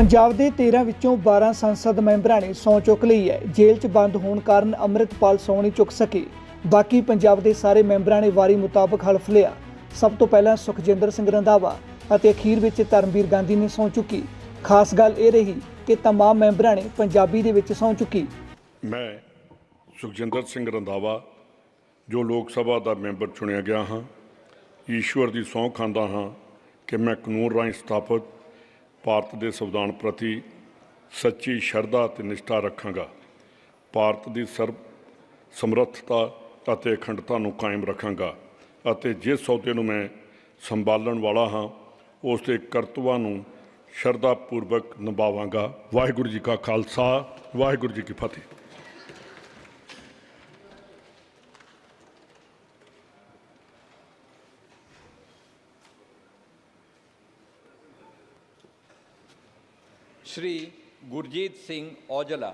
ਪੰਜਾਬ ਦੇ 13 ਵਿੱਚੋਂ 12 ਸੰਸਦ ਮੈਂਬਰਾਂ ਨੇ ਸਹੁੰ ਚੁੱਕ ਲਈ ਹੈ ਜੇਲ੍ਹ 'ਚ ਬੰਦ ਹੋਣ ਕਾਰਨ ਅੰਮ੍ਰਿਤਪਾਲ ਸਹੁੰ ਨਹੀਂ ਚੁੱਕ ਸਕੇ ਬਾਕੀ ਪੰਜਾਬ ਦੇ ਸਾਰੇ ਮੈਂਬਰਾਂ ਨੇ ਵਾਰੀ ਮੁਤਾਬਕ ਹਲਫ ਲਿਆ ਸਭ ਤੋਂ ਪਹਿਲਾਂ ਸੁਖਜਿੰਦਰ ਸਿੰਘ ਰੰਧਾਵਾ ਅਤੇ ਅਖੀਰ ਵਿੱਚ ਧਰਮਵੀਰ ਗਾਂਧੀ ਨੇ ਸਹੁੰ ਚੁੱਕੀ ਖਾਸ ਗੱਲ ਇਹ ਰਹੀ ਕਿ तमाम ਮੈਂਬਰਾਂ ਨੇ ਪੰਜਾਬੀ ਦੇ ਵਿੱਚ ਸਹੁੰ ਚੁੱਕੀ ਮੈਂ ਸੁਖਜਿੰਦਰ ਸਿੰਘ ਰੰਧਾਵਾ ਜੋ ਲੋਕ ਸਭਾ ਦਾ ਮੈਂਬਰ ਚੁਣਿਆ ਗਿਆ ਹਾਂ ਈਸ਼ਵਰ ਦੀ ਸਹੁੰ ਖਾਂਦਾ ਹਾਂ ਕਿ ਮੈਂ ਕਾਨੂੰਨ ਰਾਹੀਂ ਸਥਾਪਿਤ ਭਾਰਤ ਦੇ ਸੰਵਿਧਾਨ ਪ੍ਰਤੀ ਸੱਚੀ ਸ਼ਰਧਾ ਅਤੇ ਨਿਸ਼ਠਾ ਰੱਖਾਂਗਾ। ਭਾਰਤ ਦੀ ਸਰਬ ਸਮਰੱਥਤਾ ਅਤੇ ਅਖੰਡਤਾ ਨੂੰ ਕਾਇਮ ਰੱਖਾਂਗਾ ਅਤੇ ਜਿਸ ਸੌਦੇ ਨੂੰ ਮੈਂ ਸੰਭਾਲਣ ਵਾਲਾ ਹਾਂ, ਉਸ ਦੇ ਕਰਤੱਵਾਂ ਨੂੰ ਸ਼ਰਧਾ ਪੂਰਵਕ ਨਿਭਾਵਾਂਗਾ। ਵਾਹਿਗੁਰੂ ਜੀ ਕਾ ਖਾਲਸਾ, ਵਾਹਿਗੁਰੂ ਜੀ ਕੀ ਫਤਿਹ। ਸ਼੍ਰੀ ਗੁਰਜੀਤ ਸਿੰਘ ਔਜਲਾ।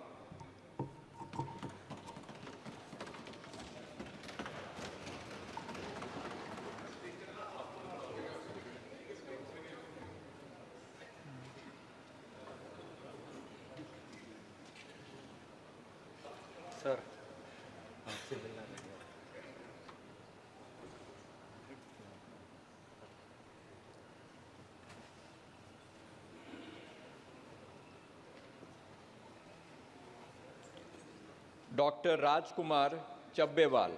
सर। डॉक्टर राजकुमार चब्बेवाल।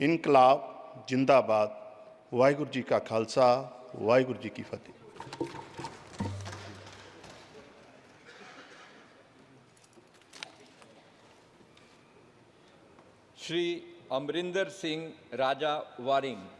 इनकलाब, जिंदाबाद। वाहगुरु जी का खालसा, वाहगुरु जी की फतेह। श्री अमरिंदर सिंह राजा वारिंग।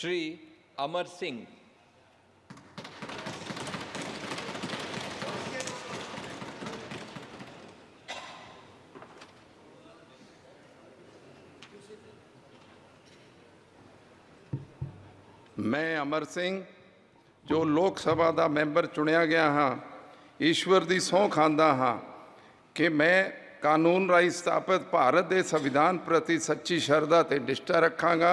ਸ਼੍ਰੀ ਅਮਰ ਸਿੰਘ ਮੈਂ ਅਮਰ ਸਿੰਘ ਜੋ ਲੋਕ ਸਭਾ ਦਾ ਮੈਂਬਰ ਚੁਣਿਆ ਗਿਆ ਹਾਂ ਈਸ਼ਵਰ ਦੀ ਸਹੁੰ ਖਾਂਦਾ ਹਾਂ ਕਿ ਮੈਂ ਕਾਨੂੰਨ ਰਾਹੀਂ ਸਥਾਪਿਤ ਭਾਰਤ ਦੇ ਸੰਵਿਧਾਨ ਪ੍ਰਤੀ ਸੱਚੀ ਸ਼ਰਧਾ ਤੇ ਨਿਸ਼ਠਾ ਰੱਖਾਂਗਾ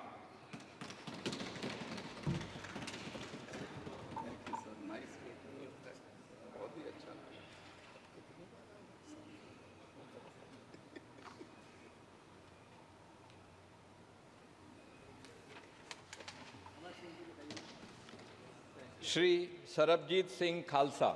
ਸ਼੍ਰੀ ਸਰਬਜੀਤ ਸਿੰਘ ਖਾਲਸਾ।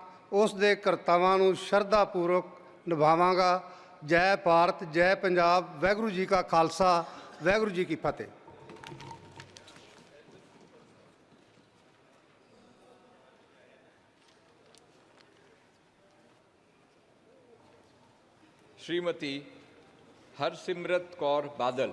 ਉਸ ਦੇ ਕਰਤੱਵਾਂ ਨੂੰ ਸ਼ਰਧਾ ਪੂਰਵਕ ਨਿਭਾਵਾਂਗਾ ਜੈ ਭਾਰਤ ਜੈ ਪੰਜਾਬ ਵਾਹਿਗੁਰੂ ਜੀ ਕਾ ਖਾਲਸਾ ਵਾਹਿਗੁਰੂ ਜੀ ਕੀ ਫਤਿਹ श्रीमती ਹਰਸਿਮਰਤ ਕੌਰ ਬਾਦਲ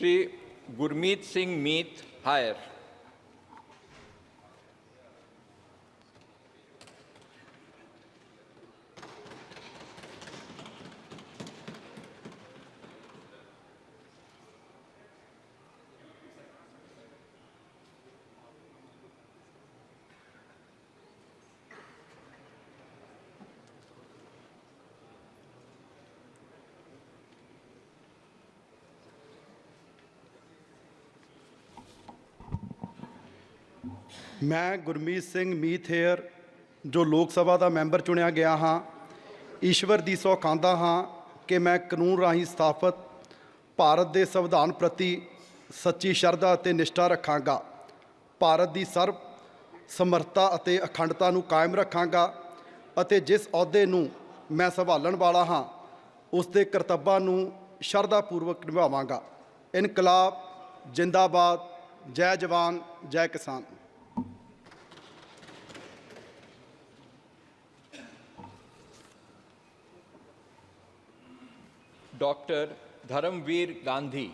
ਸ਼੍ਰੀ ਗੁਰਮੀਤ ਸਿੰਘ ਮੀਤ ਹਾਇਰ ਮੈਂ ਗੁਰਮੀਤ ਸਿੰਘ ਮੀਥੇਅਰ ਜੋ ਲੋਕ ਸਭਾ ਦਾ ਮੈਂਬਰ ਚੁਣਿਆ ਗਿਆ ਹਾਂ, ਈਸ਼ਵਰ ਦੀ ਸਹੁੰ ਹਾਂ ਕਿ ਮੈਂ ਕਾਨੂੰਨ ਰਾਹੀਂ ਸਥਾਪਿਤ ਭਾਰਤ ਦੇ ਸੰਵਿਧਾਨ ਪ੍ਰਤੀ ਸੱਚੀ ਸ਼ਰਧਾ ਅਤੇ ਨਿਸ਼ਠਾ ਰੱਖਾਂਗਾ। ਭਾਰਤ ਦੀ ਸਰਬ ਸਮਰੱਥਾ ਅਤੇ ਅਖੰਡਤਾ ਨੂੰ ਕਾਇਮ ਰੱਖਾਂਗਾ ਅਤੇ ਜਿਸ ਅਹੁਦੇ ਨੂੰ ਮੈਂ ਸੰਭਾਲਣ ਵਾਲਾ ਹਾਂ, ਉਸ ਦੇ ਕਰਤੱਵਾਂ ਨੂੰ ਸ਼ਰਧਾ ਪੂਰਵਕ ਨਿਭਾਵਾਂਗਾ। ਇਨਕਲਾਬ, ਜਿੰਦਾਬਾਦ, ਜੈ ਜਵਾਨ, ਜੈ ਕਿਸਾਨ। ਡਾਕਟਰ ਧਰਮਵੀਰ ਗਾਂਧੀ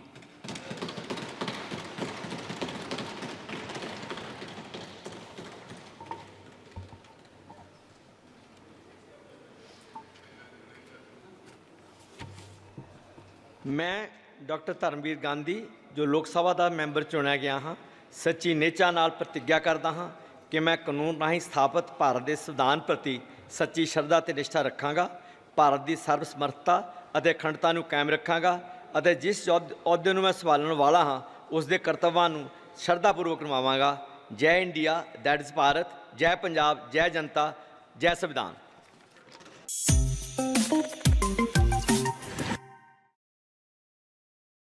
ਮੈਂ ਡਾਕਟਰ ਧਰਮਵੀਰ ਗਾਂਧੀ ਜੋ ਲੋਕ ਸਭਾ ਦਾ ਮੈਂਬਰ ਚੁਣਿਆ ਗਿਆ ਹਾਂ ਸੱਚੀ ਨਿਚਾ ਨਾਲ ਪ੍ਰਤੀਗਿਆ ਕਰਦਾ ਹਾਂ ਕਿ ਮੈਂ ਕਾਨੂੰਨ ਰਾਹੀਂ ਸਥਾਪਿਤ ਭਾਰਤ ਦੇ ਸੰਵਿਧਾਨ ਪ੍ਰਤੀ ਸੱਚੀ ਸ਼ਰਧਾ ਤੇ ਨਿਸ਼ਠਾ ਰੱਖਾਂਗਾ ਭਾਰਤ ਦੀ ਸਰਬ ਸਮਰੱਥਾ ਅਤੇ ਅਖੰਡਤਾ ਨੂੰ ਕਾਇਮ ਰੱਖਾਂਗਾ ਅਤੇ ਜਿਸ ਅਹੁਦ- ਅਹੁਦੇ ਨੂੰ ਮੈਂ ਸੰਭਾਲਣ ਵਾਲਾ ਹਾਂ, ਉਸ ਦੇ ਕਰਤੱਵਾਂ ਨੂੰ ਸ਼ਰਧਾਪੂਰਵਕ ਨਿਭਾਵਾਂਗਾ। ਜੈ ਇੰਡੀਆ, ਦੈਟ ਇਜ਼ ਭਾਰਤ। ਜੈ ਪੰਜਾਬ, ਜੈ ਜਨਤਾ, ਜੈ ਸੰਵਿਧਾਨ।